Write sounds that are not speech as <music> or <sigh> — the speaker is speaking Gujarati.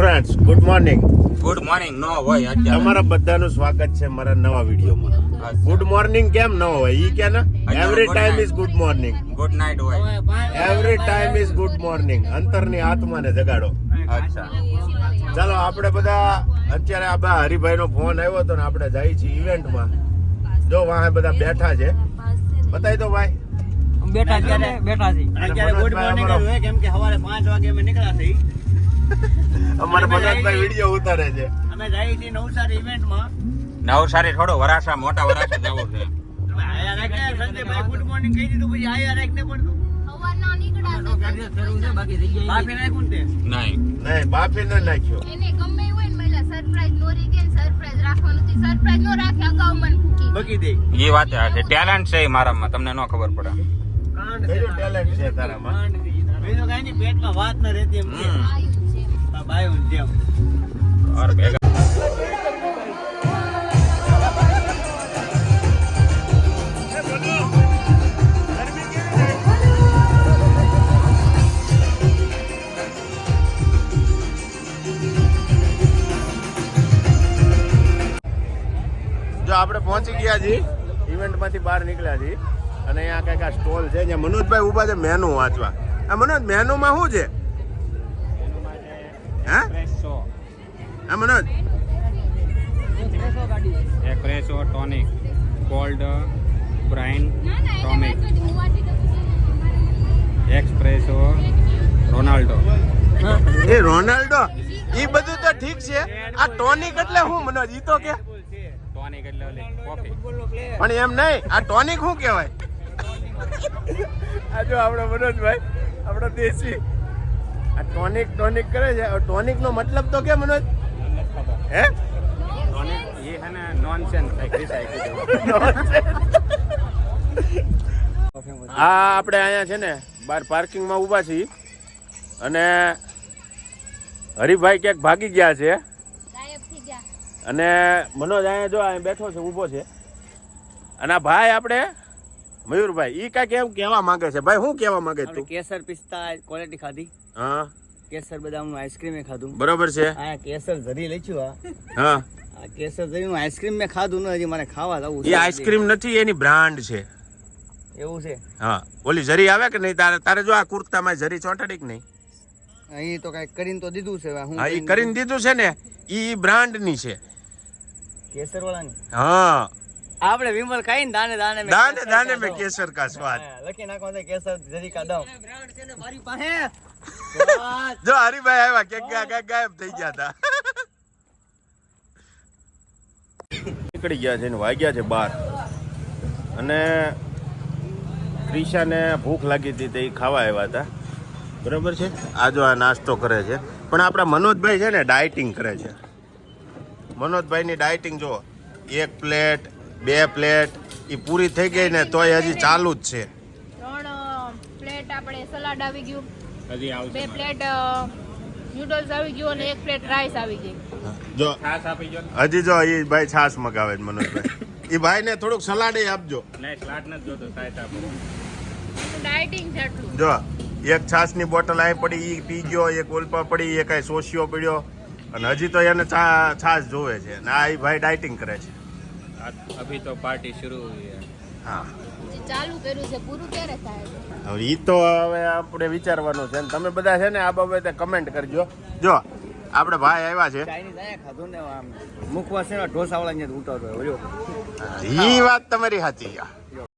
Friends good morning good morning નો હોય તમારા બધાનું સ્વાગત છે મારા નવા વિડીયોમાં. ગુડ મોર્નિંગ કેમ ન હોય? ઈ કે ને every time. Is good morning good night હોય. Every time is good morning અંતરની આત્માને જગાડો. અચ્છા. ચાલો આપણે બધા અત્યારે આ બા હરિભાઈનો ફોન આવ્યો હતો ને આપણે જઈએ છીએ ઇવેન્ટમાં જો વાહે બધા બેઠા છે. બતાવી દો ભાઈ. બેઠા બેઠા છે. અત્યારે ગુડ મોર્નિંગ કેમ કે સવારે પાંચ વાગે અમે નીકળ્યા છે અમારા મનોજભાઈ વીડિયો ઉતારે છે. અમે જઈએ છીએ નવસારી ઇવેન્ટમાં નવસારી થોડો વરાસા મોટા વરાછા જવું છે. તમે સંજયભાઈ ગુડ મોર્નિંગ કહી દીધું પછી આયા રાખને પણ તું. સવારના નીકળ્યા છે. બાફી નાખ્યું ને તે? નહીં. નહીં બાફી ન નાખ્યો. એને ગમે એવું હોય ને મહિલા સરપ્રાઈઝ નોરી કે સરપ્રાઈઝ રાખવાનું હતી સરપ્રાઈઝ નો રાખે અગાઉ મને ફૂકી બકી દે. એ વાત છે ટેલેન્ટ છે મારામાં તમને ન ખબર પડે. છે ટેલેન્ટ છે તારામાં? કાંડ છે. બીજું કાંઈ નહીં પેટમાં વાત ન રહેતી જો આપણે પહોંચી ગયા છીએ ઇવેન્ટમાંથી બહાર નીકળ્યા છીએ અને અહીંયા કંઈક સ્ટોલ છે મનોજભાઈ ઊભા છે, મેનુ વાંચવા. આ મનોજ, મેનુમાં શું છે? હે? હા મનોજ. એક્રેસો ટોનિક કોલ્ડ બ્રાઇન ટોમિક પૂછું. એક્સપ્રેસો રોનાલ્ડો એ રોનાલ્ડો એ બધું તો ઠીક છે. આ ટોનિક એટલે હું મનોજ? ઈ તો કે ટોનિક એટલે કોફી પણ એમ નહીં આ ટોનિક શું કહેવાય? આ જો આપણો મનોજભાઈ આપણો દેશી આ ટોનિક ટોનિક કરે છે. ટોનિક નો મતલબ તો કે મનોજ? હે? ટોનિક એ હે ને નોનસેન્સ આ <laughs> આપણે અહીંયા છે ને બાર પાર્કિંગમાં ઊભા છીએ. અને હરિભાઈ ક્યાંક ભાગી ગયા છે. અને મનોજ અહીંયા જો અહીંયા બેઠો છે ઊભો છે. અને આ ભાઈ આપણે મયુરભાઈ ઈ કાંઈક એમ કહેવા માંગે છે. ભાઈ શું કહેવા માંગે તું? કેસર પિસ્તા ક્વોલિટી ખાધી. હા. કેસર બદામનું આઈસ્ક્રીમ એ ખાધું. બરોબર છે. આ કેસર જરી લઈ છું હા. આ કેસર જરીનું આઈસ્ક્રીમ મેં ખાધું ન હજી મને ખાવા લાવું એ આઈસ્ક્રીમ નથી એની બ્રાન્ડ છે. એવું છે? હા. ઓલી જરી આવે કે નહીં? તારે તારે જો આ કુર્તામાં જરી ચોંટાડી કે નહીં? અહીં તો કઈ કરીને તો દીધું છે હું હા એ કરીને દીધું છે ને ઈ બ્રાન્ડની છે. કેસર વાળાની હા. આપણે વિમલ ખાઈ ને દાને દાને મેં દાને કેસર દાને મેં કેસર કા સ્વાદ લખી નાખો ને કેસર જરી કા દઉં મારી પાસે. જો હરીભાઈ આવ્યા કે ગા- ગાયબ થઈ ગયા હતા. નીકળી ગયા છે ને વાગ્યા છે બાર. અને ક્રિશાને ભૂખ લાગી હતી તે ખાવા આવ્યા હતા. બરાબર છે? આ જો આ નાસ્તો કરે છે. પણ આપણા મનોજભાઈ છે ને ડાયટિંગ કરે છે. મનોજભાઈની ડાયટિંગ જો એક પ્લેટ બે પ્લેટ એ પૂરી થઈ ગઈ ને તોય હજી ચાલુ જ છે. ત્રણ પ્લેટ આપણે સલાડ આવી ગયું. હજી બે પ્લેટ નૂડલ્સ આવી ગયું અને એક પ્લેટ રાઈસ આવી ગઈ. જો છાસ આપી જો હજી જો એ ભાઈ છાસ મગાવે છે મનોજભાઈ. એ ભાઈને થોડુંક સલાડે આપજો. નહીં સ્લાટ નથી જોતો છાસ આપો. ડાયટિંગ છે એટલું જો એક છાસની બોટલ આવી પડી એ પી ગયો એક ઓલપા પડી એ કાંઈ સોશિયો પડ્યો. અને હજી તો એને છાસ જોવે છે. ને આ ઈ ભાઈ ડાયટિંગ કરે છે. અભી તો પાર્ટી શરૂ હુઈ હે. હા. ચાલુ કર્યું છે પૂરું ક્યારે થાય? હવે ઈ તો હવે આપણે વિચારવાનું છે ને તમે બધા છે ને આ બાબતે કમેન્ટ કરજો. જો આપણે ભાઈ આવ્યા છે. ચાઇનીઝ આયા ખાધું ને આમ મુખવાસ છે ને ઈ વાત તમારી સાચી